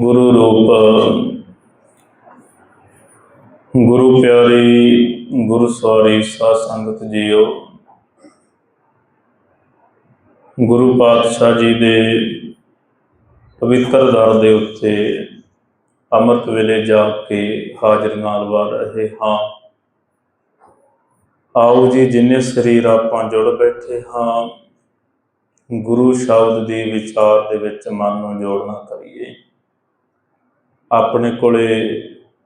ਗੁਰੂ ਰੂਪ, ਗੁਰੂ ਪਿਆਰੀ, ਗੁਰੂ ਸਵਾਰੀ ਸਾਧ ਸੰਗਤ ਜੀਓ। ਗੁਰੂ ਪਾਤਸ਼ਾਹ ਜੀ ਦੇ ਪਵਿੱਤਰ ਦਰ ਦੇ ਉੱਤੇ ਅੰਮ੍ਰਿਤ ਵੇਲੇ ਜਾ ਕੇ ਹਾਜ਼ਰੀਆਂ ਲਵਾ ਰਹੇ ਹਾਂ। ਆਓ ਜੀ, ਜਿੰਨੇ ਸਰੀਰ ਆਪਾਂ ਜੁੜ ਬੈਠੇ ਹਾਂ, ਗੁਰੂ ਸ਼ਬਦ ਦੀ ਵਿਚਾਰ ਦੇ ਵਿੱਚ ਮਨ ਨੂੰ ਜੋੜਨਾ ਕਰੀਏ। ਆਪਣੇ ਕੋਲੇ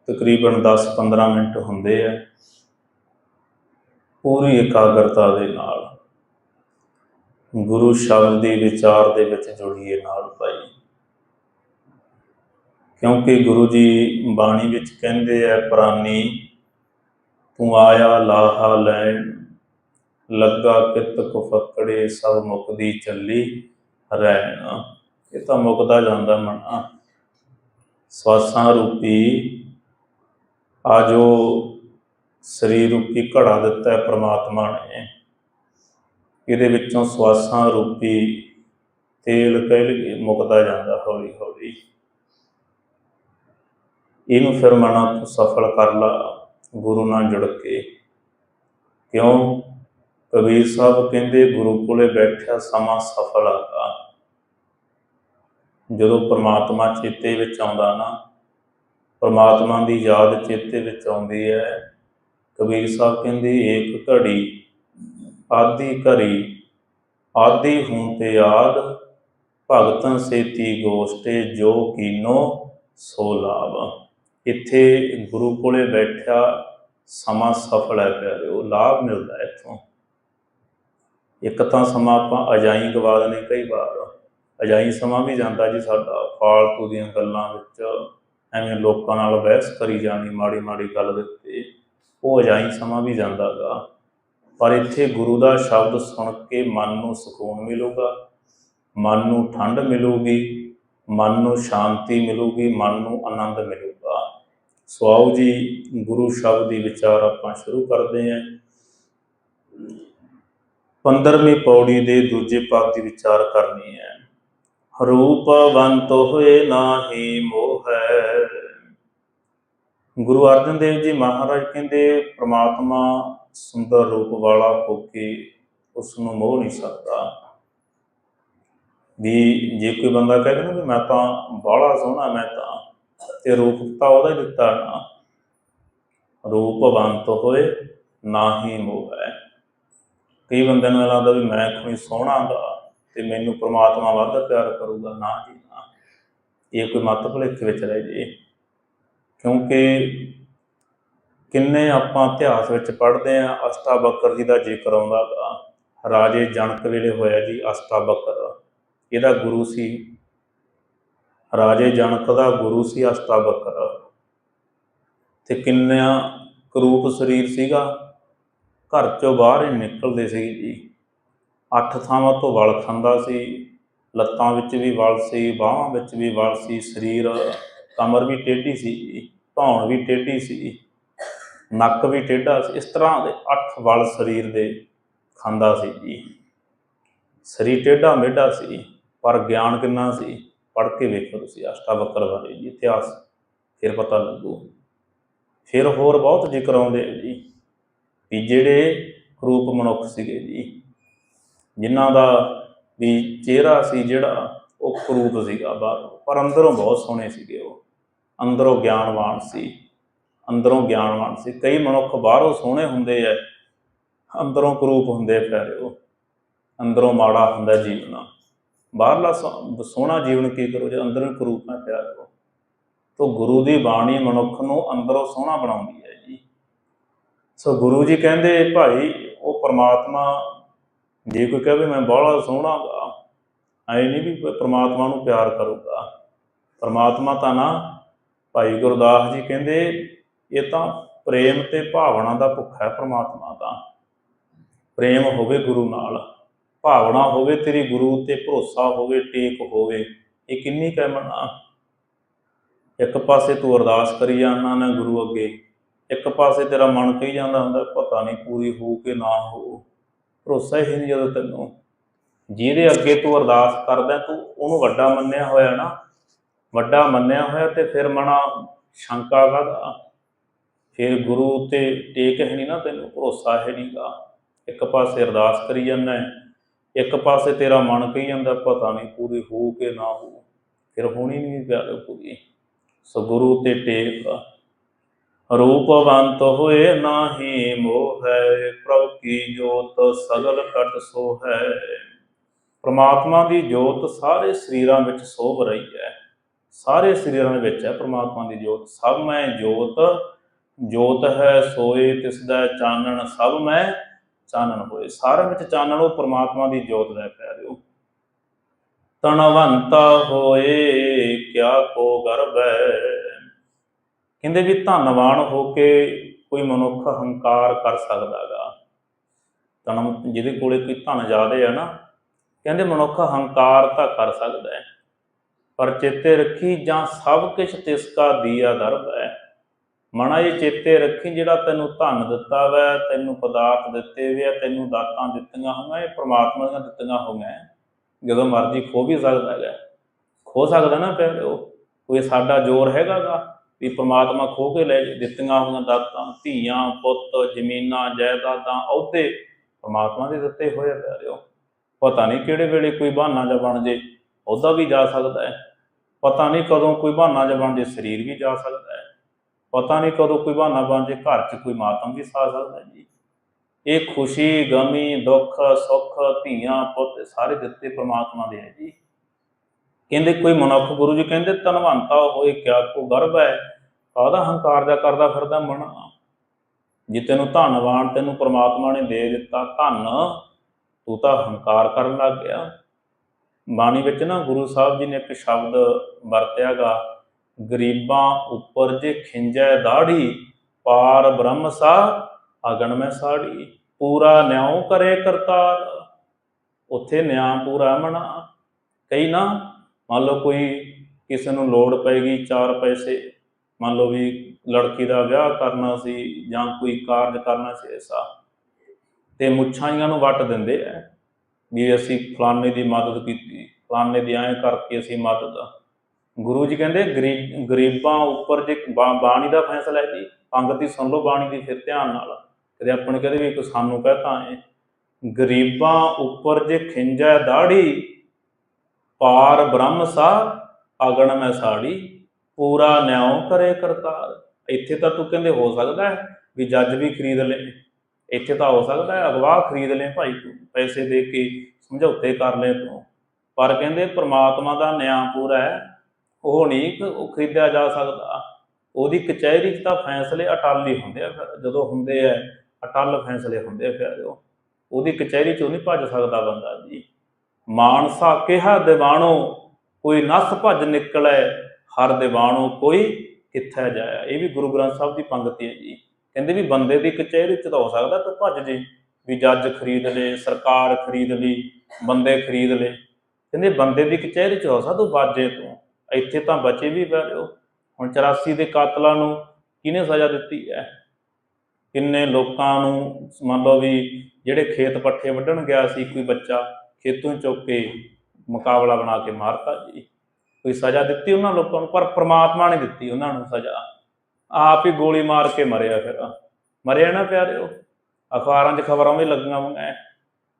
ਤਕਰੀਬਨ 10-15 ਮਿੰਟ ਹੁੰਦੇ ਆ। ਪੂਰੀ ਇਕਾਗਰਤਾ ਦੇ ਨਾਲ, ਗੁਰੂ ਸ਼ਬਦ ਦੀ ਵਿਚਾਰ ਦੇ ਵਿੱਚ ਜੁੜੀਏ ਨਾਲ ਭਾਈ। ਕਿਉਂਕਿ ਗੁਰੂ ਜੀ ਬਾਣੀ ਵਿੱਚ ਕਹਿੰਦੇ ਆ, ਪ੍ਰਾਨੀ ਤੂੰ ਆਇਆ ਲਾਹਾ ਲੈਣ, ਲੱਗਾ ਕਿਤ ਕੁਫਕੜੇ ਸਭ ਮੁਕਦੀ ਚੱਲੀ ਰਹਿਣ। ਇਹ ਤਾਂ ਮੁਕਦਾ ਜਾਂਦਾ ਮਨਾ। ਸਵਾਸਾਂ ਰੂਪੀ ਆ ਜੋ ਸਰੀਰ ਰੂਪੀ ਘੜਾ ਦਿੱਤਾ ਹੈ ਪ੍ਰਮਾਤਮਾ ਨੇ। ਇਹਦੇ ਵਿੱਚੋਂ ਸਵਾਸਾਂ ਰੂਪੀ ਤੇਲ ਕਹਿ ਲਈਏ, ਮੁਕਦਾ ਜਾਂਦਾ ਹੌਲੀ ਹੌਲੀ ਇਹਨੂੰ ਫਿਰ ਮਨਾ ਤੂੰ ਸਫਲ ਕਰ ਲਾ, ਗੁਰੂ ਨਾਲ ਜੁੜ ਕੇ। ਕਿਉਂ? ਕਬੀਰ ਸਾਹਿਬ ਕਹਿੰਦੇ, ਗੁਰੂ ਕੋਲੇ ਬੈਠਿਆ ਸਮਾਂ ਸਫਲ ਆਗਾ। ਜਦੋਂ ਪ੍ਰਮਾਤਮਾ ਚੇਤੇ ਵਿੱਚ ਆਉਂਦਾ ਨਾ, ਪ੍ਰਮਾਤਮਾ ਦੀ ਯਾਦ ਚੇਤੇ ਵਿੱਚ ਆਉਂਦੀ ਹੈ। ਕਬੀਰ ਸਾਹਿਬ ਕਹਿੰਦੇ, ਏਕ ਘੜੀ ਆਦੀ ਘੜੀ ਆਦੀ ਹੂੰ ਤੇ ਯਾਦ, ਭਗਤਨ ਸੇਤੀ ਗੋਸ਼ਟੇ, ਜੋ ਕੀਨੋ ਸੋ ਲਾਭ। ਇੱਥੇ ਗੁਰੂ ਕੋਲੇ ਬੈਠਿਆ ਸਮਾਂ ਸਫਲ ਹੈ ਪਿਆਰਿਓ, ਲਾਭ ਮਿਲਦਾ ਹੈ ਇੱਥੋਂ। ਇੱਕ ਤਾਂ ਸਮਾਂ ਆਪਾਂ ਅਜਾਈ ਗਵਾ ਦਿੰਦੇ ਕਈ ਵਾਰ। ਅਜਾਈ ਸਮਾਂ ਵੀ ਜਾਂਦਾ ਜੀ ਸਾਡਾ, ਫਾਲਤੂ ਦੀਆਂ ਗੱਲਾਂ ਵਿੱਚ ਐਵੇਂ ਲੋਕਾਂ ਨਾਲ ਬਹਿਸ ਕਰੀ ਜਾਣੀ, ਮਾੜੀ ਮਾੜੀ ਗੱਲ ਦੇ ਉੱਤੇ ਉਹ ਅਜਾਈ ਸਮਾਂ ਵੀ ਜਾਂਦਾਗਾ। ਪਰ ਇੱਥੇ ਗੁਰੂ ਦਾ ਸ਼ਬਦ ਸੁਣ ਕੇ ਮਨ ਨੂੰ ਸਕੂਨ ਮਿਲੂਗਾ, ਮਨ ਨੂੰ ਠੰਡ ਮਿਲੂਗੀ, ਮਨ ਨੂੰ ਸ਼ਾਂਤੀ ਮਿਲੂਗੀ, ਮਨ ਨੂੰ ਆਨੰਦ ਮਿਲੂਗਾ। ਸੋ ਆਓ ਜੀ, ਗੁਰੂ ਸ਼ਬਦ ਦੀ ਵਿਚਾਰ ਆਪਾਂ ਸ਼ੁਰੂ ਕਰਦੇ ਹਾਂ। 15ਵੀਂ ਪੌੜੀ ਦੇ ਦੂਜੇ ਪਾਦ ਦੀ ਵਿਚਾਰ ਕਰਨੀ ਹੈ। ਰੂਪਵੰਤ ਹੋਏ ਨਾਹੀ ਮੋਹ। ਹੈ ਗੁਰੂ ਅਰਜਨ ਦੇਵ ਜੀ ਮਹਾਰਾਜ ਕਹਿੰਦੇ, ਪ੍ਰਮਾਤਮਾ ਸੁੰਦਰ ਰੂਪ ਵਾਲਾ ਹੋ ਕੇ ਉਸ ਨੂੰ ਮੋਹ ਨਹੀਂ ਸਕਦਾ। ਵੀ ਜੇ ਕੋਈ ਬੰਦਾ ਕਹਿੰਦਾ ਨਾ ਵੀ ਮੈਂ ਤਾਂ ਬਾਹਲਾ ਸੋਹਣਾ, ਮੈਂ ਤਾਂ ਤੇ ਰੂਪ ਤਾਂ ਉਹਦਾ ਹੀ ਦਿੱਤਾ ਨਾ। ਰੂਪਵੰਤ ਹੋਏ ਨਾਹੀ ਮੋਹ। ਹੈ ਕਈ ਬੰਦਿਆਂ ਨੂੰ ਇਹ ਲੱਗਦਾ ਵੀ ਮੈਂ ਕੋਈ ਸੋਹਣਾ ਗਾ ਤੇ ਮੈਨੂੰ ਪ੍ਰਮਾਤਮਾ ਵੱਧ ਪਿਆਰ ਕਰੂਗਾ, ਨਾ ਜੀ, ਨਾ। ਇਹ ਕੋਈ ਮਤ ਭੁਲੇਖੇ ਵਿੱਚ ਰਹਿ ਜੇ। ਕਿਉਂਕਿ ਕਿੰਨੇ ਆਪਾਂ ਇਤਿਹਾਸ ਵਿੱਚ ਪੜ੍ਹਦੇ ਆ ਅਸ਼ਟਾਵਕਰ ਜੀ ਦਾ ਜ਼ਿਕਰ ਆਉਂਦਾ ਗਾ। ਰਾਜੇ ਜਨਕ ਵੇਲੇ ਹੋਇਆ ਜੀ ਅਸ਼ਟਾਵਕਰ ਇਹਦਾ ਗੁਰੂ ਸੀ। ਰਾਜੇ ਜਨਕ ਦਾ ਗੁਰੂ ਸੀ ਅਸ਼ਟਾਵਕਰ ਤੇ ਕਿੰਨਾ ਕਰੂਪ ਸਰੀਰ ਸੀਗਾ। ਘਰ ਚੋਂ ਬਾਹਰ ਹੀ ਨਿਕਲਦੇ ਸੀ ਜੀ। ਅੱਠ ਥਾਵਾਂ ਤੋਂ ਵਲ ਖਾਂਦਾ ਸੀ, ਲੱਤਾਂ ਵਿੱਚ ਵੀ ਵਲ ਸੀ, ਬਾਹਾਂ ਵਿੱਚ ਵੀ ਵਲ ਸੀ, ਸਰੀਰ ਕਮਰ ਵੀ ਟੇਢੀ ਸੀ ਧੌਣ ਵੀ ਟੇਢੀ ਸੀ, ਨੱਕ ਵੀ ਟੇਢਾ ਸੀ, ਇਸ ਤਰ੍ਹਾਂ ਦੇ ਅੱਠ ਵਲ ਸਰੀਰ ਦੇ ਖਾਂਦਾ ਸੀ ਜੀ। ਸਰੀਰ ਟੇਢਾ ਮੇਢਾ ਸੀ, ਪਰ ਗਿਆਨ ਕਿੰਨਾ ਸੀ, ਪੜ੍ਹ ਕੇ ਵੇਖੋ ਤੁਸੀਂ ਅਸ਼ਟਾਵਕਰ ਬਾਰੇ ਜੀ, ਇਤਿਹਾਸ ਫਿਰ ਪਤਾ ਲੱਗੂ। ਫਿਰ ਹੋਰ ਬਹੁਤ ਜ਼ਿਕਰ ਆਉਂਦੇ ਆ ਜੀ, ਵੀ ਜਿਹੜੇ ਰੂਪ ਮਨੁੱਖ ਸੀਗੇ ਜੀ ਜਿਨ੍ਹਾਂ ਦਾ ਵੀ ਚਿਹਰਾ ਸੀ ਜਿਹੜਾ, ਉਹ ਕਰੂਪ ਸੀਗਾ ਬਾਹਰੋਂ। ਪਰ ਅੰਦਰੋਂ ਬਹੁਤ ਸੋਹਣੇ ਸੀਗੇ ਉਹ। ਅੰਦਰੋਂ ਗਿਆਨਵਾਨ ਸੀ। ਅੰਦਰੋਂ ਗਿਆਨਵਾਨ ਸੀ। ਕਈ ਮਨੁੱਖ ਬਾਹਰੋਂ ਸੋਹਣੇ ਹੁੰਦੇ ਐ, ਅੰਦਰੋਂ ਕਰੂਪ ਹੁੰਦੇ ਫਿਰ ਉਹ। ਅੰਦਰੋਂ ਮਾੜਾ ਹੁੰਦਾ ਜੀਵਨ। ਬਾਹਰਲਾ ਸੋ- ਸੋਹਣਾ ਜੀਵਨ ਕੀ ਕਰੋ ਜੇ ਅੰਦਰੋਂ ਕਰੂਪ ਨਾ ਪਿਆਰ ਕੋ ਤੋ ਗੁਰੂ ਦੀ ਬਾਣੀ ਮਨੁੱਖ ਨੂੰ ਅੰਦਰੋਂ ਸੋਹਣਾ ਬਣਾਉਂਦੀ ਹੈ ਜੀ। ਸੋ ਗੁਰੂ ਜੀ ਕਹਿੰਦੇ, ਭਾਈ, ਉਹ ਪਰਮਾਤਮਾ ਜੇ ਕੋਈ ਕਹੇ ਵੀ ਮੈਂ ਬਾਹਲਾ ਸੋਹਣਾ ਗਾ, ਐ ਨਹੀਂ ਵੀ ਕੋਈ ਪ੍ਰਮਾਤਮਾ ਨੂੰ ਪਿਆਰ ਕਰੂਗਾ। ਪ੍ਰਮਾਤਮਾ ਤਾਂ ਨਾ, ਭਾਈ ਗੁਰਦਾਸ ਜੀ ਕਹਿੰਦੇ, ਇਹ ਤਾਂ ਪ੍ਰੇਮ ਤੇ ਭਾਵਨਾ ਦਾ ਭੁੱਖਾ ਹੈ ਪ੍ਰਮਾਤਮਾ ਦਾ ਪ੍ਰੇਮ ਹੋਵੇ ਗੁਰੂ ਨਾਲ, ਭਾਵਨਾ ਹੋਵੇ ਤੇਰੀ ਗੁਰੂ ਤੇ ਭਰੋਸਾ ਹੋਵੇ, ਟੇਕ ਹੋਵੇ, ਇਹ ਕਿੰਨੀ ਕਹਿਮਣਾ ਇੱਕ ਪਾਸੇ ਤੂੰ ਅਰਦਾਸ ਕਰੀ ਜਾਂਦਾ ਨਾ ਗੁਰੂ ਅੱਗੇ, ਇੱਕ ਪਾਸੇ ਤੇਰਾ ਮਨ ਕਹੀ ਜਾਂਦਾ ਹੁੰਦਾ, ਪਤਾ ਨਹੀਂ ਪੂਰੀ ਹੋ ਕੇ ਨਾ ਹੋਊ ਭਰੋਸਾ ਹੀ ਨਹੀਂ ਜਦੋਂ ਤੈਨੂੰ। ਜਿਹਦੇ ਅੱਗੇ ਤੂੰ ਅਰਦਾਸ ਕਰਦਾ ਤੂੰ ਉਹਨੂੰ ਵੱਡਾ ਮੰਨਿਆ ਹੋਇਆ ਨਾ ਵੱਡਾ ਮੰਨਿਆ ਹੋਇਆ ਤੇ ਫਿਰ ਮਨਾ ਸ਼ੰਕਾ ਕਾਹਦਾ? ਫਿਰ ਗੁਰੂ ਤੇ ਟੇਕ ਹੈ ਨਹੀਂ ਨਾ ਤੈਨੂੰ ਭਰੋਸਾ ਹੈ ਨਹੀਂਗਾ ਇੱਕ ਪਾਸੇ ਅਰਦਾਸ ਕਰੀ ਜਾਂਦਾ ਹੈ, ਇੱਕ ਪਾਸੇ ਤੇਰਾ ਮਨ ਕਹੀ ਜਾਂਦਾ ਪਤਾ ਨਹੀਂ ਪੂਰੀ ਹੋ ਕੇ ਨਾ ਹੋ। ਫਿਰ ਹੋਣੀ ਨਹੀਂ ਪਿਆਰੇ ਪੂਰੀ। ਸੋ ਗੁਰੂ ਤੇ ਟੇਕ ਰੂਪਵੰਤ ਹੋਏ ਨਾਹੀ ਮੋਹ ਹੈ ਪ੍ਰਭ ਕੀ ਜੋਤ ਸਗਲ ਕਟ ਸੋ ਹੈ ਪ੍ਰਮਾਤਮਾ ਦੀ ਜੋਤ ਸਾਰੇ ਸਰੀਰਾਂ ਵਿੱਚ ਸੋਭ ਰਹੀ ਹੈ। ਸਾਰੇ ਸਰੀਰਾਂ ਦੇ ਵਿੱਚ ਹੈ ਪ੍ਰਮਾਤਮਾ ਦੀ ਜੋਤ। ਸਭ ਮੈਂ ਜੋਤ ਜੋਤ ਹੈ ਸੋਏ ਤਿਸ ਦਾ ਚਾਨਣ, ਸਭ ਮੈਂ ਚਾਨਣ ਹੋਏ। ਸਾਰਿਆਂ ਵਿੱਚ ਚਾਨਣ ਉਹ ਪ੍ਰਮਾਤਮਾ ਦੀ ਜੋਤ ਦਾ ਪਿਆਰਿਓ ਤਣਵੰਤਾ ਹੋਏ, ਕਿਆ ਕੋ ਗਰਬੈ। ਕਹਿੰਦੇ ਵੀ ਧੰਨਵਾਨ ਹੋ ਕੇ ਕੋਈ ਮਨੁੱਖ ਹੰਕਾਰ ਕਰ ਸਕਦਾਗਾ ਧਨ ਜਿਹਦੇ ਕੋਲੇ ਕੋਈ ਧਨ ਜ਼ਿਆਦੇ ਆ ਨਾ, ਕਹਿੰਦੇ ਮਨੁੱਖ ਹੰਕਾਰ ਤਾਂ ਕਰ ਸਕਦਾ ਹੈ, ਪਰ ਚੇਤੇ ਰੱਖੀ ਜਾਂ ਸਭ ਕੁਝ ਤਿਸਕਾ ਦੀਆ ਦਰਬ ਹੈ। ਮਣਾ ਇਹ ਚੇਤੇ ਰੱਖੀ ਜਿਹੜਾ ਤੈਨੂੰ ਧਨ ਦਿੱਤਾ ਵੈ, ਤੈਨੂੰ ਪਦਾਰਥ ਦਿੱਤੇ ਵੇ ਆ, ਤੈਨੂੰ ਦਾਤਾਂ ਦਿੱਤੀਆਂ ਹੋਈਆਂ, ਇਹ ਪ੍ਰਮਾਤਮਾ ਦੀਆਂ ਦਿੱਤੀਆਂ ਹੋਈਆਂ ਹੈ। ਜਦੋਂ ਮਰਜ਼ੀ ਖੋ ਵੀ ਸਕਦਾ ਹੈਗਾ ਖੋ ਸਕਦਾ ਨਾ ਫਿਰ ਉਹ, ਕੋਈ ਸਾਡਾ ਜ਼ੋਰ ਹੈਗਾਗਾ ਵੀ ਪ੍ਰਮਾਤਮਾ ਖੋ ਕੇ ਲੈ ਜੇ, ਦਿੱਤੀਆਂ ਹੋਈਆਂ ਦਾਤਾਂ, ਧੀਆਂ, ਪੁੱਤ, ਜ਼ਮੀਨਾਂ, ਜਾਇਦਾਦਾਂ, ਅਹੁਦੇ ਪ੍ਰਮਾਤਮਾ ਦੇ ਦਿੱਤੇ ਹੋਏ ਆ ਪਿਆਰਿਓ। ਪਤਾ ਨਹੀਂ ਕਿਹੜੇ ਵੇਲੇ ਕੋਈ ਬਹਾਨਾ ਜਿਹਾ ਬਣ ਜੇ ਅਹੁਦਾ ਵੀ ਜਾ ਸਕਦਾ ਹੈ। ਪਤਾ ਨਹੀਂ ਕਦੋਂ ਕੋਈ ਬਹਾਨਾ ਜਾਂ ਬਣ ਜੇ, ਸਰੀਰ ਵੀ ਜਾ ਸਕਦਾ ਹੈ। ਪਤਾ ਨਹੀਂ ਕਦੋਂ ਕੋਈ ਬਹਾਨਾ ਬਣ ਜੇ, ਘਰ 'ਚ ਕੋਈ ਮਾਤਮ ਵੀ ਸਾ ਸਕਦਾ ਜੀ। ਇਹ ਖੁਸ਼ੀ, ਗਮੀ, ਦੁੱਖ, ਸੁੱਖ, ਧੀਆਂ, ਪੁੱਤ ਸਾਰੇ ਦਿੱਤੇ ਪ੍ਰਮਾਤਮਾ ਦੇ ਹੈ ਜੀ। ਕਹਿੰਦੇ ਕੋਈ ਮਨੁੱਖ ਗੁਰੂ ਜੀ ਕਹਿੰਦੇ, ਧਨਵੰਤਾ ਹੋਏ, ਕਿਆ ਕੋ ਗਰਭ ਹੈ? ਕਾਹਦਾ ਹੰਕਾਰ ਦਾ ਕਰਦਾ ਫਿਰਦਾ ਮਨ? ਜੇ ਤੈਨੂੰ ਧਨਵਾਨ ਤੈਨੂੰ ਪ੍ਰਮਾਤਮਾ ਨੇ ਦੇ ਦਿੱਤਾ ਧਨ, ਤੂੰ ਤਾਂ ਹੰਕਾਰ ਕਰਨ ਲੱਗ ਗਿਆ। ਬਾਣੀ ਵਿੱਚ ਨਾ ਗੁਰੂ ਸਾਹਿਬ ਜੀ ਨੇ ਇੱਕ ਸ਼ਬਦ ਵਰਤਿਆਗਾ, ਗਰੀਬਾਂ ਉੱਪਰ ਜੇ ਖਿੰਜੈ ਦਾੜੀ, ਪਾਰ ਬ੍ਰਹਮ ਸਾ ਅਗਣ ਮੈਂ ਸਾੜੀ। ਪੂਰਾ ਨਿਉ ਕਰੇ ਕਰਤਾਰ। ਉੱਥੇ ਨਿਆਂ ਪੂਰਾ ਮਨਾ। ਕਈ ਨਾ ਮੰਨ ਲਓ ਕੋਈ ਕਿਸੇ ਨੂੰ ਲੋੜ ਪੈਗੀ ਚਾਰ ਪੈਸੇ, ਮੰਨ ਲਓ ਵੀ ਲੜਕੀ ਦਾ ਵਿਆਹ ਕਰਨਾ ਸੀ ਜਾਂ ਕੋਈ ਕਾਰਜ ਕਰਨਾ ਸੀ ਐਸਾ, ਤੇ ਮੁੱਛਾਂ ਨੂੰ ਵੱਟ ਦਿੰਦੇ ਐ ਵੀ ਅਸੀਂ ਫਲਾਣੇ ਦੀ ਮਦਦ ਕੀਤੀ, ਫਲਾਣੇ ਦੀ ਐਂ ਕਰਕੇ ਅਸੀਂ ਮਦਦ। ਗੁਰੂ ਜੀ ਕਹਿੰਦੇ, ਗਰੀ- ਗਰੀਬਾਂ ਉੱਪਰ ਜੇ ਬਾਣੀ ਦਾ ਫੈਸਲਾ ਹੈ ਜੀ, ਪੰਗਤੀ ਸੁਣ ਲਓ ਬਾਣੀ ਦੀ ਫਿਰ ਧਿਆਨ ਨਾਲ। ਕਦੇ ਆਪਣੇ ਕਦੇ ਵੀ ਕੋਈ ਸਾਨੂੰ ਕਹਤਾ ਹੈ, ਗਰੀਬਾਂ ਉੱਪਰ ਜੇ ਖਿੰਜੈ ਦਾੜੀ ਪਾਰ ਬ੍ਰਹਮ ਸਾ ਅਗਣ ਮੈਂ ਸਾੜੀ, ਪੂਰਾ ਨਿਆਉ ਕਰੇ ਕਰਤਾਰ। ਇੱਥੇ ਤਾਂ ਤੂੰ ਕਹਿੰਦੇ ਹੋ ਸਕਦਾ ਹੈ ਵੀ ਜੱਜ ਵੀ ਖਰੀਦ ਲੈ ਇੱਥੇ ਤਾਂ ਹੋ ਸਕਦਾ ਹੈ ਅਗਵਾ ਖਰੀਦ ਲੈ ਭਾਈ ਤੂੰ, ਪੈਸੇ ਦੇ ਕੇ ਸਮਝੌਤੇ ਕਰ ਲੈ ਤੂੰ। ਪਰ ਕਹਿੰਦੇ ਪ੍ਰਮਾਤਮਾ ਦਾ ਨਿਆਂ ਪੂਰਾ ਹੈ, ਉਹ ਨਹੀਂ ਉਹ ਖਰੀਦਿਆ ਜਾ ਸਕਦਾ। ਉਹਦੀ ਕਚਹਿਰੀ 'ਚ ਤਾਂ ਫੈਸਲੇ ਅਟਲ ਹੀ ਹੁੰਦੇ ਆ ਫਿਰ, ਜਦੋਂ ਹੁੰਦੇ ਆ, ਅਟਲ ਫੈਸਲੇ ਹੁੰਦੇ ਆ ਫਿਰ ਉਹਦੀ ਕਚਹਿਰੀ 'ਚੋਂ ਨਹੀਂ ਭੱਜ ਸਕਦਾ ਬੰਦਾ ਜੀ। ਮਾਨਸਾ ਕਿਹਾ ਦੀਵਾਣੋ ਕੋਈ ਨਸ ਭੱਜ ਨਿਕਲੈ, ਹਰ ਦੀਵਾਣੋ ਕੋਈ ਕਿੱਥੇ ਜਾਇਆ? ਇਹ ਵੀ ਗੁਰੂ ਗ੍ਰੰਥ ਸਾਹਿਬ ਦੀ ਪੰਗਤੀ ਹੈ ਜੀ। ਕਹਿੰਦੇ ਵੀ ਬੰਦੇ ਦੀ ਕਚਹਿਰੀ 'ਚ ਤਾਂ ਹੋ ਸਕਦਾ ਤੂੰ ਭੱਜ ਜੇ, ਵੀ ਜੱਜ ਖਰੀਦ ਲੇ, ਸਰਕਾਰ ਖਰੀਦ ਲਈ, ਬੰਦੇ ਖਰੀਦ ਲੇ। ਕਹਿੰਦੇ ਬੰਦੇ ਦੀ ਕਚਹਿਰੀ 'ਚ ਹੋ ਸਕਦਾ ਬਾਜੇ ਤੋਂ। ਇੱਥੇ ਤਾਂ ਬਚੇ ਵੀ ਪੈ ਰਹੇ ਹੁਣ 84 ਦੇ ਕਾਤਲਾਂ ਨੂੰ ਕਿਹਨੇ ਸਜ਼ਾ ਦਿੱਤੀ ਹੈ? ਕਿੰਨੇ ਲੋਕਾਂ ਨੂੰ ਮੰਨ ਲਓ ਵੀ ਜਿਹੜੇ ਖੇਤ ਪੱਠੇ ਵੱਢਣ ਗਿਆ ਸੀ ਕੋਈ ਬੱਚਾ ਖੇਤੋਂ ਚੁੱਕ ਕੇ ਮੁਕਾਬਲਾ ਬਣਾ ਕੇ ਮਾਰਤਾ ਜੀ। ਕੋਈ ਸਜ਼ਾ ਦਿੱਤੀ ਉਹਨਾਂ ਲੋਕਾਂ ਨੂੰ? ਪਰ ਪ੍ਰਮਾਤਮਾ ਨੇ ਦਿੱਤੀ ਉਹਨਾਂ ਨੂੰ ਸਜ਼ਾ। ਆਪ ਹੀ ਗੋਲੀ ਮਾਰ ਕੇ ਮਰਿਆ ਫਿਰ। ਮਰਿਆ ਨਾ ਪਿਆਰਿਓ। ਅਖਬਾਰਾਂ 'ਚ ਖਬਰਾਂ ਵੀ ਲੱਗੀਆਂ ਹੋਈਆਂ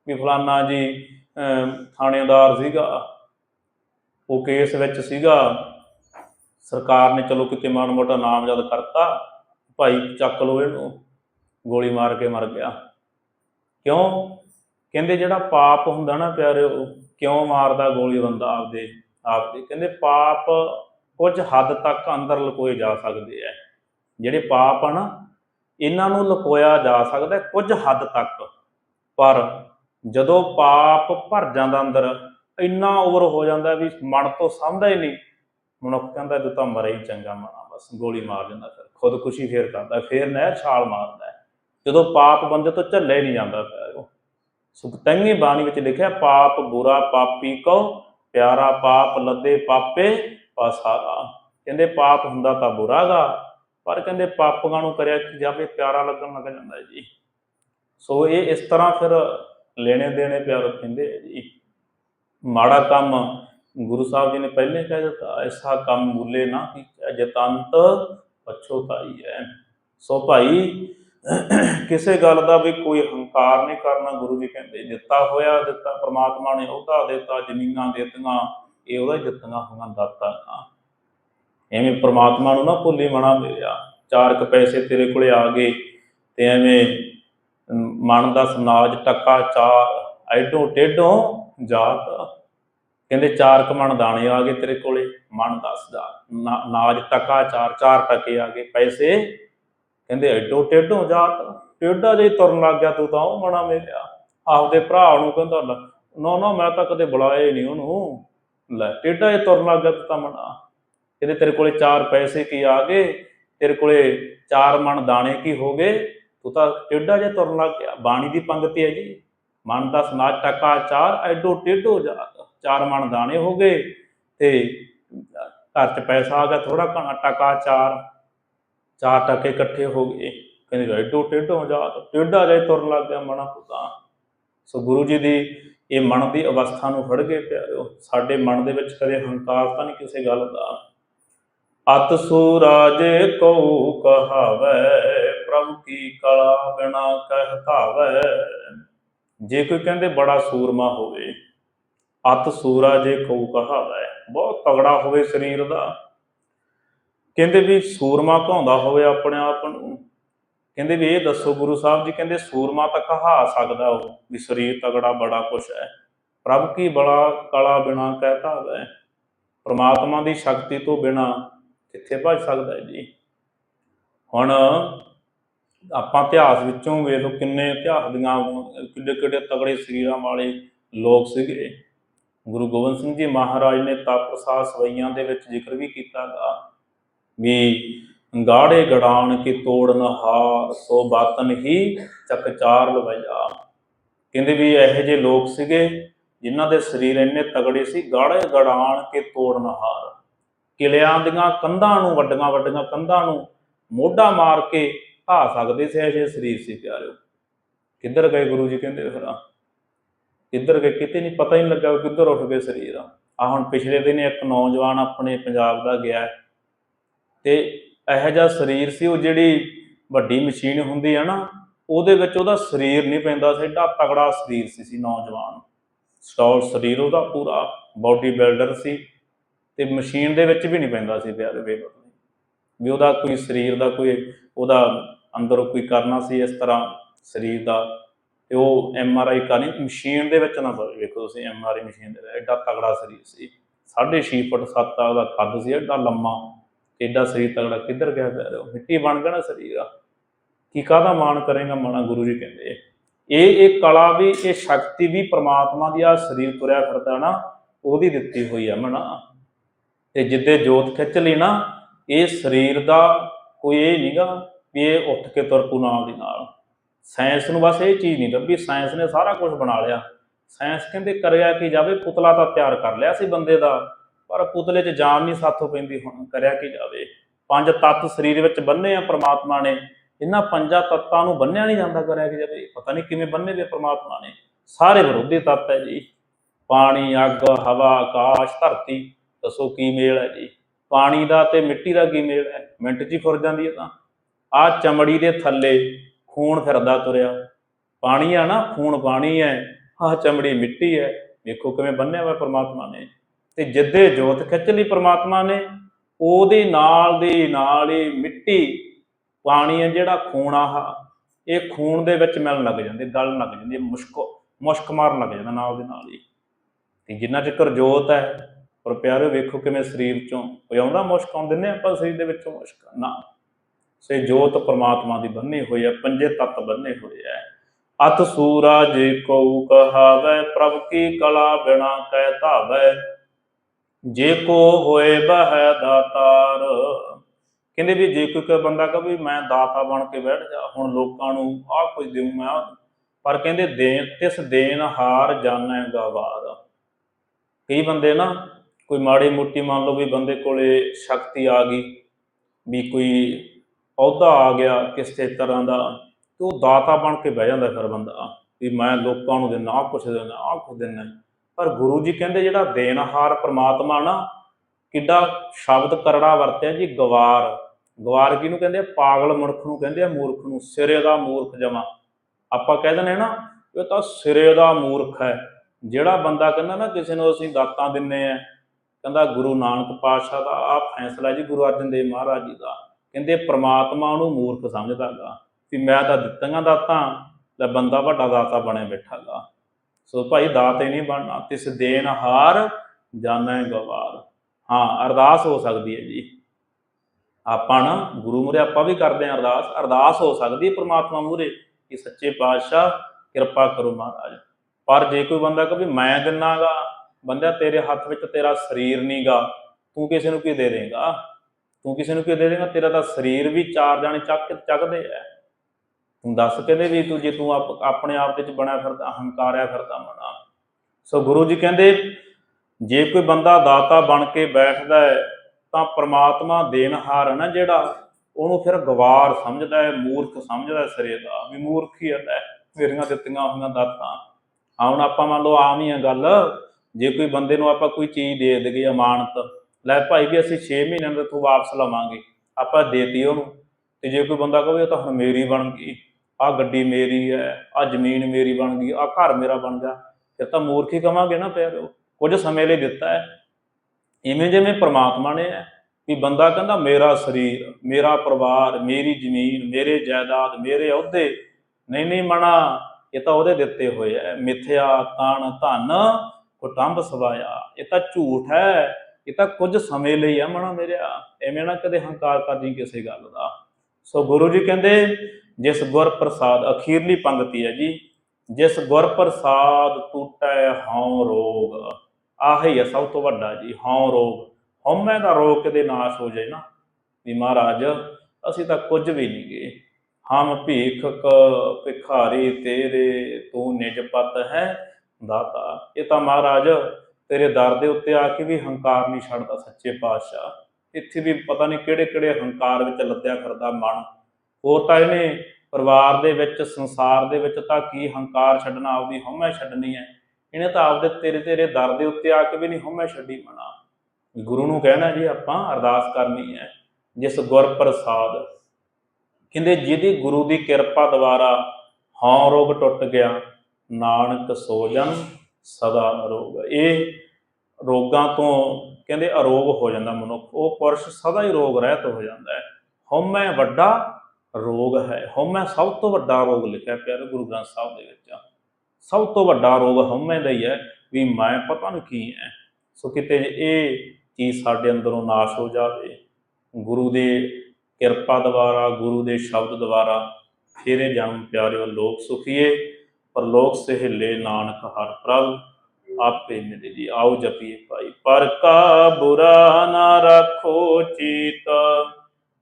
ਵੀ ਫਲਾਨਾ ਜੀ ਅਮ, ਥਾਣੇਦਾਰ ਸੀਗਾ। ਉਹ ਕੇਸ ਵਿੱਚ ਸੀਗਾ। ਸਰਕਾਰ ਨੇ ਚਲੋ ਕਿਤੇ ਮਾੜਾ ਮੋਟਾ ਨਾਮਜ਼ਦ ਕਰਤਾ ਭਾਈ ਚੱਕ ਲਓ ਇਹਨੂੰ। ਗੋਲੀ ਮਾਰ ਕੇ ਮਰ ਗਿਆ। ਕਿਉਂ? ਕਹਿੰਦੇ ਜਿਹੜਾ ਪਾਪ ਹੁੰਦਾ ਨਾ ਪਿਆਰਿਓ ਕਿਉਂ ਮਾਰਦਾ ਗੋਲੀ ਬੰਦਾ ਆਪਦੇ ਆਪਦੇ? ਕਹਿੰਦੇ ਪਾਪ ਕੁਝ ਹੱਦ ਤੱਕ ਅੰਦਰ ਲੁਕੋਏ ਜਾ ਸਕਦੇ ਆ ਜਿਹੜੇ ਪਾਪ ਆ ਨਾ, ਇਹਨਾਂ ਨੂੰ ਲੁਕੋਇਆ ਜਾ ਸਕਦਾ ਹੈ ਕੁਝ ਹੱਦ ਤੱਕ। ਪਰ ਜਦੋਂ ਪਾਪ ਭਰ ਜਾਂਦਾ ਅੰਦਰ, ਇੰਨਾ ਓਵਰ ਹੋ ਜਾਂਦਾ ਵੀ ਮਨ ਤੋਂ ਸਮਝਦਾ ਹੀ ਨਹੀਂ। ਮਨੁੱਖ ਕਹਿੰਦਾ ਜੇ ਤਾਂ ਮਰੇ ਹੀ ਚੰਗਾ ਮਨਾ ਬਸ ਗੋਲੀ ਮਾਰ ਦਿੰਦਾ ਫਿਰ, ਖੁਦਕੁਸ਼ੀ ਫੇਰ ਕਰਦਾ, ਫੇਰ ਨਹਿਰ ਛਾਲ ਮਾਰਦਾ ਜਦੋਂ ਪਾਪ ਬੰਦੇ ਤੋਂ ਝੱਲੇ ਨਹੀਂ ਜਾਂਦਾ ਪਿਆ ਉਹ। ਸੁਖਤੰਗੀ ਬਾਣੀ ਵਿੱਚ ਲਿਖਿਆ, ਪਾਪ ਬੁਰਾ ਪਾਪੀ ਕੋ ਪਿਆਰਾ ਪਾਪ ਲੱਦੇ ਪਾਪੇ ਪਸਾਰਾ ਕਹਿੰਦੇ ਪਾਪ ਹੁੰਦਾ ਤਾਂ ਬੁਰਾਗਾ, ਪਰ ਕਹਿੰਦੇ ਪਾਪਾਂ ਨੂੰ ਕਰਿਆ ਕਿ ਜਾਵੇ, ਪਿਆਰਾ ਲੱਗਣ ਲੱਗ ਜਾਂਦਾ ਹੈ ਜੀ। ਸੋ ਇਹ ਇਸ ਤਰ੍ਹਾਂ ਫਿਰ ਲੈਣੇ ਦੇਣੇ ਪਿਆਰ ਕਹਿੰਦੇ ਆ ਜੀ। ਮਾੜਾ ਕੰਮ ਗੁਰੂ ਸਾਹਿਬ ਜੀ ਨੇ ਪਹਿਲੇ ਕਹਿ ਦਿੱਤਾ, ਐਸਾ ਕੰਮ ਮੁੱਲੇ ਨਾ ਕਿ ਜਤੰਤ ਪਛੋਤਾਈ ਹੈ ਸੋ ਭਾਈ ਕਿਸੇ ਗੱਲ ਦਾ ਵੀ ਕੋਈ ਹੰਕਾਰ ਨਹੀਂ ਕਰਨਾ, ਗੁਰੂ ਜੀ ਕਹਿੰਦੇ ਦਿੱਤਾ ਹੋਇਆ, ਦਿੱਤਾ, ਪ੍ਰਮਾਤਮਾ ਨੇ ਉਹਦਾ ਦਿੱਤਾ, ਜ਼ਮੀਨਾਂ ਦਿੱਤੀਆਂ, ਇਹ ਉਹਦਾ ਦਿੱਤੀਆਂ ਹੋਈਆਂ ਦਾਤਾ ਆ। ਐਵੇਂ ਪ੍ਰਮਾਤਮਾ ਨੂੰ ਨਾ ਭੁੱਲੀ ਮਣਾ ਮੇਰਿਆ। ਚਾਰ ਕ ਪੈਸੇ ਤੇਰੇ ਕੋਲੇ ਆ ਗਏ ਤੇ ਐਵੇਂ ਮਨ ਦਾ ਸਨਾਜ ਟੱਕਾ ਚਾਰ, ਐਡੋ ਟੇਡੋਂ ਜਾਤ। ਕਹਿੰਦੇ ਚਾਰ ਕੁ ਦਾਣੇ ਆ ਗਏ ਤੇਰੇ ਕੋਲੇ ਮਣ ਦੱਸਦਾ ਨਾਜ ਟਕਾ ਚਾਰ ਚਾਰ ਟਕੇ ਆ ਗਏ, ਪੈਸੇ ਕਹਿੰਦੇ ਐਡੋ ਟੇਢੋਂ ਜਾਤ ਟੇਢਾ ਜੇ ਤੁਰਨ ਲੱਗ ਗਿਆ ਤੂੰ ਤਾਂ, ਉਹ ਮਣਾ ਮੇਰਿਆ ਆਪਦੇ ਭਰਾ ਨੂੰ ਕਹਿੰਦਾ ਨਾ ਨਾ, ਮੈਂ ਤਾਂ ਕਦੇ ਬੁਲਾਇਆ ਹੀ ਨਹੀਂ ਉਹਨੂੰ। ਲੈ, ਟੇਢਾ ਜੇ ਤੁਰਨ ਲੱਗ ਗਿਆ ਤੂੰ ਤਾਂ ਮਣਾ ਕਹਿੰਦੇ, ਤੇਰੇ ਕੋਲੇ ਚਾਰ ਪੈਸੇ ਕੀ ਆ ਗਏ? ਤੇਰੇ ਕੋਲੇ ਚਾਰ ਮਣ ਦਾਣੇ ਕੀ ਹੋ ਗਏ? ਤੂੰ ਤਾਂ ਟੇਢਾ ਜੇ ਤੁਰਨ ਲੱਗ ਗਿਆ। ਬਾਣੀ ਦੀ ਪੰਗਤੀ ਹੈ ਜੀ ਮਨ ਦਾ ਸਨਾਜ ਟਕਾ ਚਾਰ ਐਡੋ ਟੇਢੋ ਜਾਤ ਚਾਰ ਮਣ ਦਾਣੇ ਹੋ ਗਏ ਤੇ ਘਰ ਚ ਪੈਸਾ ਆ ਗਿਆ ਥੋੜਾ ਘਣਾ ਟਕਾ ਚਾਰ ਚਾਰ ਟਕੇ ਇਕੱਠੇ ਹੋ ਗਏ। ਕਹਿੰਦੇ ਐਡੋ ਟੇਢੋ ਜਾਤ ਟੇਢਾ ਜੇ ਤੁਰਨ ਲੱਗ ਗਿਆ ਮਣਾ ਪੁੱਤਾ। ਸੋ ਗੁਰੂ ਜੀ ਦੀ ਇਹ ਮਨ ਦੀ ਅਵਸਥਾ ਨੂੰ ਫੜ ਕੇ ਪਿਆਰਿਓ, ਸਾਡੇ ਮਨ ਦੇ ਵਿੱਚ ਕਦੇ ਹੰਕਾਰ ਤਾਂ ਨਹੀਂ ਕਿਸੇ ਗੱਲ ਦਾ। ਅਤ ਸੂਰਜ ਕੋ ਕਹਾਵੈ, ਪ੍ਰਭ ਕੀ ਕਲਾ ਬਿਨਾ ਕਹਿ ਜੇ ਕੋਈ ਕਹਿੰਦੇ ਬੜਾ ਸੂਰਮਾ ਹੋਵੇ, ਅਤ ਸੂਰਾ ਜੇ ਕੋ ਕਹਾਵੈ, ਬਹੁਤ ਤਗੜਾ ਹੋਵੇ ਸਰੀਰ ਦਾ। ਕਹਿੰਦੇ ਵੀ ਸੂਰਮਾ ਘਾਉਂਦਾ ਹੋਵੇ ਆਪਣੇ ਆਪ ਨੂੰ। ਕਹਿੰਦੇ ਵੀ ਇਹ ਦੱਸੋ ਗੁਰੂ ਸਾਹਿਬ ਜੀ, ਕਹਿੰਦੇ ਸੂਰਮਾ ਤਾਂ ਕਹਾ ਸਕਦਾ ਉਹ, ਵੀ ਸਰੀਰ ਤਗੜਾ ਬੜਾ ਕੁਛ ਹੈ। ਪ੍ਰਭ ਕੀ ਬੜਾ ਕਲਾ ਬਿਨਾ ਕਹਿਤਾ ਹੈ ਪ੍ਰਮਾਤਮਾ ਦੀ ਸ਼ਕਤੀ ਤੋਂ ਬਿਨਾ ਕਿੱਥੇ ਭੱਜ ਸਕਦਾ ਹੈ ਜੀ? ਹੁਣ ਆਪਾਂ ਇਤਿਹਾਸ ਵਿੱਚੋਂ ਵੇਖ ਲਓ ਕਿੰਨੇ ਇਤਿਹਾਸ ਦੀਆਂ, ਕਿੱਡੇ ਕਿੱਡੇ ਤਗੜੇ ਸਰੀਰਾਂ ਵਾਲੇ ਲੋਕ ਸੀਗੇ। ਗੁਰੂ ਗੋਬਿੰਦ ਸਿੰਘ ਜੀ ਮਹਾਰਾਜ ਨੇ ਤਪਸਾ ਸਵਈਆਂ ਦੇ ਵਿੱਚ ਜ਼ਿਕਰ ਵੀ ਕੀਤਾਗਾ ਵੀ ਗਾੜੇ ਗੜਾਣ ਕੇ ਤੋੜਨ ਹਾਰ ਸੋ ਬਾਤਨ ਹੀ ਚਕਚਾਰ ਲਵਈਆ। ਕਹਿੰਦੇ ਵੀ ਇਹੋ ਜਿਹੇ ਲੋਕ ਸੀਗੇ ਜਿਨ੍ਹਾਂ ਦੇ ਸਰੀਰ ਇੰਨੇ ਤਗੜੇ ਸੀ, ਗਾੜੇ ਗੜਾਣ ਕੇ ਤੋੜਨ ਹਾਰ। ਕਿਲਿਆਂ ਦੀਆਂ ਕੰਧਾਂ ਨੂੰ, ਵੱਡੀਆਂ ਵੱਡੀਆਂ ਕੰਧਾਂ ਨੂੰ ਮੋਢਾ ਮਾਰ ਕੇ ਢਾ ਸਕਦੇ ਸੀ ਇਹੋ ਜਿਹੇ ਸਰੀਰ ਸੀ ਪਿਆਰਿਓ। ਕਿੱਧਰ ਗਏ ਗੁਰੂ ਜੀ ਕਹਿੰਦੇ ਫਿਰ? ਕਿੱਧਰ ਗਏ? ਕਿਤੇ ਨਹੀਂ ਪਤਾ ਹੀ ਨਹੀਂ ਲੱਗਾ ਕਿੱਧਰ ਉੱਠ ਗਏ ਸਰੀਰ। ਆ ਹੁਣ ਪਿਛਲੇ ਦਿਨ ਇੱਕ ਨੌਜਵਾਨ ਆਪਣੇ ਪੰਜਾਬ ਦਾ ਗਿਆ। ਤੇ ਇਹੋ ਜਿਹਾ ਸਰੀਰ ਸੀ, ਉਹ ਜਿਹੜੀ ਵੱਡੀ ਮਸ਼ੀਨ ਹੁੰਦੀ ਹੈ ਨਾ, ਉਹਦੇ ਵਿੱਚ ਉਹਦਾ ਸਰੀਰ ਨਹੀਂ ਪੈਂਦਾ ਸੀ ਏਡਾ ਤਗੜਾ ਸਰੀਰ ਸੀ ਸੀ ਨੌਜਵਾਨ। ਸਟਾਲ ਸਰੀਰ ਉਹਦਾ ਪੂਰਾ ਬਾਡੀ ਬਿਲਡਰ ਸੀ ਤੇ ਮਸ਼ੀਨ ਦੇ ਵਿੱਚ ਵੀ ਨਹੀਂ ਪੈਂਦਾ ਸੀ ਪਿਆਰੇ ਬੇਬਤ ਵੀ ਉਹਦਾ ਕੋਈ ਸਰੀਰ ਦਾ ਕੋਈ, ਉਹਦਾ ਅੰਦਰ ਕੋਈ ਕਰਨਾ ਸੀ ਇਸ ਤਰ੍ਹਾਂ ਸਰੀਰ ਦਾ, ਤੇ ਉਹ ਐਮ ਆਰ ਆਈ ਕਰਨੀ, ਮਸ਼ੀਨ ਦੇ ਵਿੱਚ ਨਾ ਪਵੇ ਵੇਖੋ ਤੁਸੀਂ ਐਮ ਆਰ ਆਈ ਮਸ਼ੀਨ ਦੇ ਐਡਾ ਤਗੜਾ ਸਰੀਰ ਸੀ। 6.5 ਫੁੱਟ 7 ਦਾ ਉਹਦਾ ਕੱਦ ਸੀ, ਐਡਾ ਲੰਮਾ। ਐਡਾ ਸਰੀਰ ਤਗੜਾ, ਕਿੱਧਰ ਗਿਆ? ਪਿਆ ਉਹ ਮਿੱਟੀ ਬਣ ਗਿਆ ਨਾ ਸਰੀਰ ਆ ਕੀ ਕਾਹਦਾ ਮਾਣ ਕਰੇਗਾ ਮਾਣਾ ਗੁਰੂ ਜੀ ਕਹਿੰਦੇ ਇਹ ਇਹ ਕਲਾ ਵੀ, ਇਹ ਸ਼ਕਤੀ ਵੀ ਪ੍ਰਮਾਤਮਾ ਦੀ ਆ ਸਰੀਰ ਤੁਰਿਆ ਫਿਰਦਾ ਨਾ, ਉਹਦੀ ਦਿੱਤੀ ਹੋਈ ਆ ਮਣਾ ਤੇ ਜਿੱਦੇ ਜੋਤ ਖਿੱਚ ਲਈ ਨਾ, ਇਹ ਸਰੀਰ ਦਾ ਕੋਈ ਇਹ ਨਹੀਂਗਾ ਵੀ ਇਹ ਉੱਠ ਕੇ ਤੁਰ ਪੂ ਨਾਲ ਦੀ ਨਾਲ। ਸਾਇੰਸ ਨੂੰ ਬਸ ਇਹ ਚੀਜ਼ ਨਹੀਂ ਲੱਭੀ, ਸਾਇੰਸ ਨੇ ਸਾਰਾ ਕੁਝ ਬਣਾ ਲਿਆ। ਸਾਇੰਸ ਕਹਿੰਦੇ ਕਰਿਆ ਕਿ ਜਾਵੇ, ਪੁਤਲਾ ਤਾਂ ਤਿਆਰ ਕਰ ਲਿਆ ਸੀ ਬੰਦੇ ਦਾ। ਪਰ ਪੁਤਲੇ 'ਚ ਜਾਨ ਨਹੀਂ ਸਾਥੋਂ ਪੈਂਦੀ ਹੁਣ, ਕਰਿਆ ਕੀ ਜਾਵੇ। ਪੰਜ ਤੱਤ ਸਰੀਰ ਵਿੱਚ ਬੰਨੇ ਆ ਪ੍ਰਮਾਤਮਾ ਨੇ। ਇਹਨਾਂ ਪੰਜਾਂ ਤੱਤਾਂ ਨੂੰ ਬੰਨਿਆ ਨਹੀਂ ਜਾਂਦਾ, ਕਰਿਆ ਕੀ ਜਾਵੇ। ਪਤਾ ਨਹੀਂ ਕਿਵੇਂ ਬੰਨੇ ਦੇ ਪ੍ਰਮਾਤਮਾ ਨੇ। ਸਾਰੇ ਵਿਰੋਧੀ ਤੱਤ ਹੈ ਜੀ। ਪਾਣੀ, ਅੱਗ, ਹਵਾ, ਆਕਾਸ਼, ਧਰਤੀ, ਦੱਸੋ ਕੀ ਮੇਲ ਹੈ ਜੀ। ਪਾਣੀ ਦਾ ਤੇ ਮਿੱਟੀ ਦਾ ਕੀ ਮੇਲ ਹੈ? ਮਿੰਟ 'ਚ ਹੀ ਫੁਰ ਜਾਂਦੀ ਹੈ ਤਾਂ। ਆ ਚਮੜੀ ਦੇ ਥੱਲੇ ਖੂਨ ਫਿਰਦਾ ਤੁਰਿਆ। ਪਾਣੀ ਆ ਨਾ, ਖੂਨ ਪਾਣੀ ਹੈ। ਆਹ ਚਮੜੀ ਮਿੱਟੀ ਹੈ। ਵੇਖੋ ਕਿਵੇਂ ਬੰਨਿਆ ਹੋਇਆ ਪਰਮਾਤਮਾ ਨੇ। ਤੇ ਜਿੱਦੇ ਜੋਤ ਖਿੱਚ ਲਈ ਪ੍ਰਮਾਤਮਾ ਨੇ, ਉਹਦੇ ਨਾਲ ਦੇ ਨਾਲ ਹੀ ਮਿੱਟੀ ਪਾਣੀ ਹੈ ਜਿਹੜਾ ਖੂਨ ਆ, ਇਹ ਖੂਨ ਦੇ ਵਿੱਚ ਮਿਲਣ ਲੱਗ ਜਾਂਦੇ ਗਲਣ ਲੱਗ ਜਾਂਦੀ ਮੁਸ਼ਕ ਮੁਸ਼ਕ ਮਾਰਨ ਲੱਗ ਜਾਂਦਾ ਨਾਲ ਦੇ ਨਾਲ ਹੀ। ਤੇ ਜਿੰਨਾ ਚਿਰ ਜੋਤ ਹੈ ਪਰ ਪਿਆਰੇ ਵੇਖੋ ਕਿਵੇਂ ਸਰੀਰ ਚੋਂ ਕੋਈ ਆਉਂਦਾ ਮੁਸ਼ਕ ਆਉਂ ਦਿੰਦੇ ਆਪਾਂ ਸਰੀਰ ਦੇ ਵਿੱਚੋਂ ਮੁਸ਼ਕ, ਨਾ। ਸੇ ਜੋਤ ਪਰਮਾਤਮਾ ਦੀ ਬੰਨੀ ਹੋਈ ਹੈ, ਪੰਜੇ ਤੱਤ ਬੰਨੇ ਹੋਏ ਹੈ। ਅਤ ਸੂਰਜ ਕੋ ਕਹਾਵੈ, ਪ੍ਰਭ ਕੀ ਕਲਾ ਬਿਨਾ ਕਹਿ ਧਾਵੈ। ਜੇ ਕੋ ਹੋਏ ਬਹਿ ਦਾਤਾਰ। ਕਹਿੰਦੇ ਵੀ ਜੇ ਕੋਈ ਕੋਈ ਬੰਦਾ ਕਹੇ ਮੈਂ ਦਾਤਾ ਬਣ ਕੇ ਬੈਠ ਜਾ, ਹੁਣ ਲੋਕਾਂ ਨੂੰ ਆਹ ਕੁਝ ਦੇਉ ਮੈਂ ਪਰ ਕਹਿੰਦੇ ਦੇਣ, ਤਿਸ ਦੇਣ ਹਾਰ ਜਾਣੈ ਗਵਾਰ। ਕਈ ਬੰਦੇ ਨਾ ਕੋਈ ਮਾੜੀ ਮੋਟੀ ਮੰਨ ਲਓ ਵੀ ਬੰਦੇ ਕੋਲੇ ਸ਼ਕਤੀ ਆ ਗਈ, ਵੀ ਕੋਈ ਅਹੁਦਾ ਆ ਗਿਆ ਕਿਸੇ ਤਰ੍ਹਾਂ ਦਾ, ਤੇ ਉਹ ਦਾਤਾ ਬਣ ਕੇ ਬਹਿ ਜਾਂਦਾ ਫਿਰ ਬੰਦਾ, ਵੀ ਮੈਂ ਲੋਕਾਂ ਨੂੰ ਦੇਣਾ ਆਹ ਕੁਛ ਦੇਣਾ ਆਹ ਕੁਛ ਦੇਣਾ ਪਰ ਗੁਰੂ ਜੀ ਕਹਿੰਦੇ ਜਿਹੜਾ ਦੇਣਹਾਰ ਪ੍ਰਮਾਤਮਾ ਨਾ, ਕਿੱਡਾ ਸ਼ਬਦ ਕਰੜਾ ਵਰਤਿਆ ਜੀ, ਗਵਾਰ। ਗਵਾਰ ਕਿਹਨੂੰ ਕਹਿੰਦੇ ਆ? ਪਾਗਲ ਮੂਰਖ ਨੂੰ ਕਹਿੰਦੇ ਆ, ਮੂਰਖ ਨੂੰ। ਸਿਰੇ ਦਾ ਮੂਰਖ ਜਮਾ। ਆਪਾਂ ਕਹਿ ਦਿੰਦੇ ਨਾ, ਇਹ ਤਾਂ ਸਿਰੇ ਦਾ ਮੂਰਖ ਹੈ। ਜਿਹੜਾ ਬੰਦਾ ਕਹਿੰਦਾ ਨਾ, ਕਿਸੇ ਨੂੰ ਅਸੀਂ ਦਾਤਾਂ ਦਿੰਨੇ ਆ। ਕਹਿੰਦਾ ਗੁਰੂ ਨਾਨਕ ਪਾਤਸ਼ਾਹ ਦਾ ਆ ਫੈਸਲਾ ਜੀ, ਗੁਰੂ ਅਰਜਨ ਦੇਵ ਮਹਾਰਾਜ ਜੀ ਦਾ। ਕਹਿੰਦੇ ਪ੍ਰਮਾਤਮਾ ਉਹਨੂੰ ਮੂਰਖ ਸਮਝਦਾਗਾ। ਵੀ ਮੈਂ ਤਾਂ ਦਿੱਤੀਆਂ ਦਾਤਾਂ, ਲੈ ਬੰਦਾ ਵੱਡਾ ਦਾਤਾ ਬਣੇ ਬੈਠਾਗਾ। ਸੋ ਭਾਈ ਦਾਤੇ ਨਹੀਂ ਬਣਨਾ, ਤਿਸ ਦੇਨ ਹਾਰ ਜਾਣੈ ਗਵਾਰ। ਹਾਂ, ਅਰਦਾਸ ਹੋ ਸਕਦੀ ਹੈ ਜੀ। ਆਪਾਂ ਨਾ ਗੁਰੂ ਮੂਹਰੇ ਆਪਾਂ ਵੀ ਕਰਦੇ ਹਾਂ ਅਰਦਾਸ। ਅਰਦਾਸ ਹੋ ਸਕਦੀ ਹੈ ਪ੍ਰਮਾਤਮਾ ਮੂਹਰੇ ਕਿ ਸੱਚੇ ਪਾਤਸ਼ਾਹ ਕਿਰਪਾ ਕਰੋ ਮਹਾਰਾਜ। ਪਰ ਜੇ ਕੋਈ ਬੰਦਾ ਕਹੇ ਵੀ ਮੈਂ ਦਿਨਾਗਾ, ਬੰਦਾ ਤੇਰੇ ਹੱਥ ਵਿੱਚ ਤੇਰਾ ਸਰੀਰ ਨਹੀਂਗਾ ਤੂੰ ਕਿਸੇ ਨੂੰ ਕੀ ਦੇ ਦੇਗਾ? ਤੂੰ ਕਿਸੇ ਨੂੰ ਕੀ ਦੇ ਦੇਗਾ? ਤੇਰਾ ਤਾਂ ਸਰੀਰ ਵੀ ਚਾਰ ਜਾਣੇ ਚੱਕ ਚੱਕਦੇ ਐ ਦੱਸ ਕਹਿੰਦੇ ਵੀ ਤੂੰ ਜੇ ਤੂੰ ਆਪਣੇ ਆਪ ਵਿੱਚ ਬਣਿਆ ਫਿਰਦਾ ਹੰਕਾਰਿਆ ਫਿਰਦਾ ਮਨਾ। ਸੋ ਗੁਰੂ ਜੀ ਕਹਿੰਦੇ ਜੇ ਕੋਈ ਬੰਦਾ ਦਾਤਾ ਬਣ ਕੇ ਬੈਠਦਾ ਹੈ ਤਾਂ ਪ੍ਰਮਾਤਮਾ ਦੇਣਹਾਰ ਹੈ ਨਾ ਜਿਹੜਾ ਉਹਨੂੰ ਫਿਰ ਗਵਾਰ ਸਮਝਦਾ ਹੈ ਮੂਰਖ ਸਮਝਦਾ ਹੈ ਸਿਰੇ ਦਾ ਵੀ ਮੂਰਖ ਹੀ ਹੈ ਲੈ, ਮੇਰੀਆਂ ਦਿੱਤੀਆਂ ਹੋਈਆਂ ਦਾਤਾਂ। ਆ ਹੁਣ ਆਪਾਂ ਮੰਨ ਲਓ ਆਮ ਹੀ ਆ ਗੱਲ ਜੇ ਕੋਈ ਬੰਦੇ ਨੂੰ ਆਪਾਂ ਕੋਈ ਚੀਜ਼ ਦੇ ਦਈਏ ਅਮਾਨਤ ਲੈ ਭਾਈ ਵੀ ਅਸੀਂ 6 ਮਹੀਨਿਆਂ ਦੇ ਤੋਂ ਵਾਪਸ ਲਵਾਂਗੇ ਆਪਾਂ ਦੇਤੀ ਉਹਨੂੰ। ਤੇ ਜੇ ਕੋਈ ਬੰਦਾ ਕਹੇ ਉਹ ਤਾਂ ਹੁਣ ਮੇਰੀ ਬਣ ਗਈ ਆ ਗੱਡੀ ਮੇਰੀ ਹੈ, ਆ ਜ਼ਮੀਨ ਮੇਰੀ ਬਣ ਗਈ, ਆ ਘਰ ਮੇਰਾ ਬਣ ਗਿਆ। ਫਿਰ ਤਾਂ ਮੂਰਖੀ ਕਵਾਂਗੇ ਨਾ ਪਿਆਰੋ ਕੁਝ ਸਮੇਂ ਲਈ ਦਿੱਤਾ ਹੈ। ਇਵੇਂ ਜਿਵੇਂ ਪ੍ਰਮਾਤਮਾ ਨੇ ਹੈ ਵੀ ਬੰਦਾ ਕਹਿੰਦਾ, ਮੇਰਾ ਸਰੀਰ, ਮੇਰਾ ਪਰਿਵਾਰ, ਮੇਰੀ ਜ਼ਮੀਨ, ਮੇਰੇ ਜਾਇਦਾਦ, ਮੇਰੇ ਅਹੁਦੇ, ਨਹੀਂ ਨਹੀਂ ਮਣਾ। ਇਹ ਤਾਂ ਉਹਦੇ ਦਿੱਤੇ ਹੋਏ ਐ ਮਿਥਿਆ ਤਣ ਧਨ, ਕੁਟੰਬ, ਸਵਾਇਆ। ਇਹ ਤਾਂ ਝੂਠ ਹੈ। ਇਹ ਤਾਂ ਕੁਝ ਸਮੇਂ ਲਈ ਆ ਮਣਾ ਮੇਰਿਆ। ਐਵੇਂ ਨਾ ਕਦੇ ਹੰਕਾਰ ਕਰਦੀ ਕਿਸੇ ਗੱਲ ਦਾ। ਸੋ ਗੁਰੂ ਜੀ ਕਹਿੰਦੇ ਜਿਸ ਗੁਰ ਪ੍ਰਸਾਦ ਅਖੀਰਲੀ ਪੰਗਤੀ ਹੈ ਜੀ, ਜਿਸ ਗੁਰ ਪ੍ਰਸਾਦ ਟੂਟੈ ਹਉ ਰੋਗ। ਆਹੀ ਹੈ ਸਭ ਤੋਂ ਵੱਡਾ ਜੀ, ਹਉ ਰੋਗ। ਹਉਮੈ ਦਾ ਰੋਗ ਕਦੇ ਨਾਸ਼ ਹੋ ਜਾਏ ਨਾ, ਵੀ ਮਹਾਰਾਜ, ਅਸੀਂ ਤਾਂ ਕੁਝ ਵੀ ਨਹੀਂ ਗਏ। ਹਮ ਭੀਖਕ ਭਿਖਾਰੀ ਤੇਰੇ, ਤੂੰ ਨਿਜ ਪਤ ਹੈ ਦਾਤਾ। ਇਹ ਤਾਂ ਮਹਾਰਾਜ, ਤੇਰੇ ਦਰ ਦੇ ਉੱਤੇ ਆ ਕੇ ਵੀ ਹੰਕਾਰ ਨਹੀਂ ਛੱਡਦਾ ਸੱਚੇ ਪਾਤਸ਼ਾਹ। ਇੱਥੇ ਵੀ ਪਤਾ ਨਹੀਂ ਕਿਹੜੇ ਕਿਹੜੇ ਹੰਕਾਰ ਵਿੱਚ ਲੱਦਿਆ ਫਿਰਦਾ ਮਨ। ਹੋਰ ਤਾਂ ਇਹਨੇ ਪਰਿਵਾਰ ਦੇ ਵਿੱਚ, ਸੰਸਾਰ ਦੇ ਵਿੱਚ ਤਾਂ ਕੀ ਹੰਕਾਰ ਛੱਡਣਾ, ਆਪਦੀ ਹਉਮੈ ਛੱਡਣੀ ਹੈ। ਇਹਨੇ ਤਾਂ ਆਪਦੇ ਤੇਰੇ ਤੇਰੇ ਦਰ ਦੇ ਉੱਤੇ ਆ ਕੇ ਵੀ ਨਹੀਂ ਹਉਮੈ ਛੱਡੀ ਮਨਾ। ਗੁਰੂ ਨੂੰ ਕਹਿਣਾ ਜੀ, ਆਪਾਂ ਅਰਦਾਸ ਕਰਨੀ ਹੈ, ਜਿਸ ਗੁਰ ਪ੍ਰਸਾਦ ਕਹਿੰਦੇ, ਜਿਹਦੀ ਗੁਰੂ ਦੀ ਕਿਰਪਾ ਦੁਆਰਾ ਹਉ ਰੋਗ ਟੁੱਟ ਗਿਆ, ਨਾਨਕ ਸੋਜਨ ਸਦਾ ਅਰੋਗ ਇਹ ਰੋਗਾਂ ਤੋਂ ਕਹਿੰਦੇ ਅਰੋਗ ਹੋ ਜਾਂਦਾ ਮਨੁੱਖ। ਉਹ ਪੁਰਸ਼ ਸਦਾ ਹੀ ਰੋਗ ਰਹਿਤ ਹੋ ਜਾਂਦਾ ਹੈ। ਹਉਮੈ ਵੱਡਾ ਰੋਗ ਹੈ। ਹਉਮੈ ਸਭ ਤੋਂ ਵੱਡਾ ਰੋਗ ਲਿਖਿਆ ਪਿਆਰੇ ਗੁਰੂ ਗ੍ਰੰਥ ਸਾਹਿਬ ਦੇ ਵਿੱਚ। ਸਭ ਤੋਂ ਵੱਡਾ ਰੋਗ ਹਉਮੈ ਦਾ ਹੀ ਹੈ ਵੀ ਮੈਂ ਪਤਾ ਨਹੀਂ ਕੀ ਹੈ। ਸੋ ਕਿਤੇ ਇਹ ਚੀਜ਼ ਸਾਡੇ ਅੰਦਰੋਂ ਨਾਸ਼ ਹੋ ਜਾਵੇ, ਗੁਰੂ ਦੇ ਕਿਰਪਾ ਦੁਆਰਾ, ਗੁਰੂ ਦੇ ਸ਼ਬਦ ਦੁਆਰਾ, ਫੇਰੇ ਜਨਮ ਪਿਆਰਿਓ ਲੋਕ ਸੁਖੀਏ, ਪਰਲੋਕ ਸਹਿਲੇ ਨਾਨਕ ਹਰ ਪ੍ਰਭ, ਆਪੇ ਮਿਲੇ ਜੀ ਆਓ ਜਪੀਏ ਭਾਈ। ਪਰ ਕਾ ਬੁਰਾ ਨਾ ਰੱਖੋ ਚੀਤਾ।